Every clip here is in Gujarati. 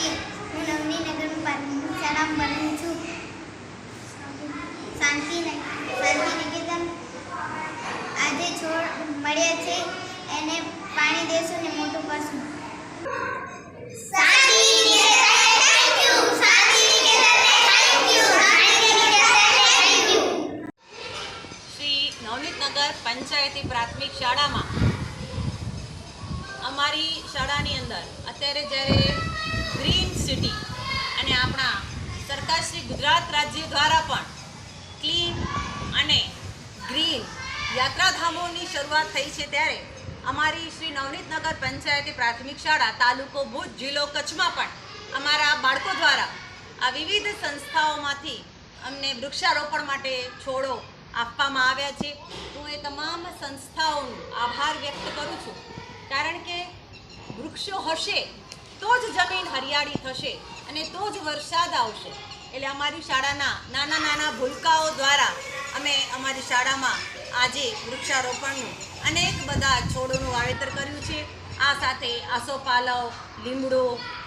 હું નવની નગરમાં પાઠશાળા ભણું છું શાંતિ શાંતિ નિકેતન આજે છોડ મળ્યા છે એને પાણી દેશું ને મોટું કરશું નવનીતનગર પંચાયતી પ્રાથમિક શાળામાં. અમારી શાળાની અંદર અત્યારે જ્યારે યાત્રાધામોની શરૂઆત થઈ છે ત્યારે અમારી શ્રી નવનીતનગર પંચાયતી પ્રાથમિક શાળા, તાલુકો ભુજ જિલ્લો કચ્છમાં પણ અમારા બાળકો દ્વારા આ વિવિધ સંસ્થાઓમાંથી અમને વૃક્ષારોપણ માટે છોડો આપવામાં આવ્યા છે. હું એ તમામ સંસ્થાઓનો આભાર વ્યક્ત કરું છું. કારણ કે વૃક્ષો હશે તો જ જમીન હરિયાળી થશે અને તો જ વરસાદ આવશે. એટલે અમારી શાળાના નાના નાના ભૂલકાઓ દ્વારા અમે અમારી શાળામાં આજે વૃક્ષારોપણનું અનેક બધા છોડોનું વાવેતર કર્યું છે. આ સાથે આસોપાલવ લીમડો,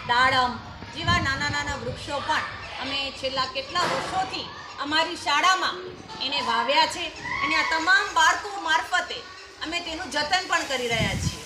દાડમ જેવા નાના નાના વૃક્ષો પણ અમે છેલ્લા કેટલા વર્ષોથી અમારી શાળામાં એને વાવ્યા છે. અને આ તમામ બાળકો મારફતે અમે તેનું જતન પણ કરી રહ્યા છીએ.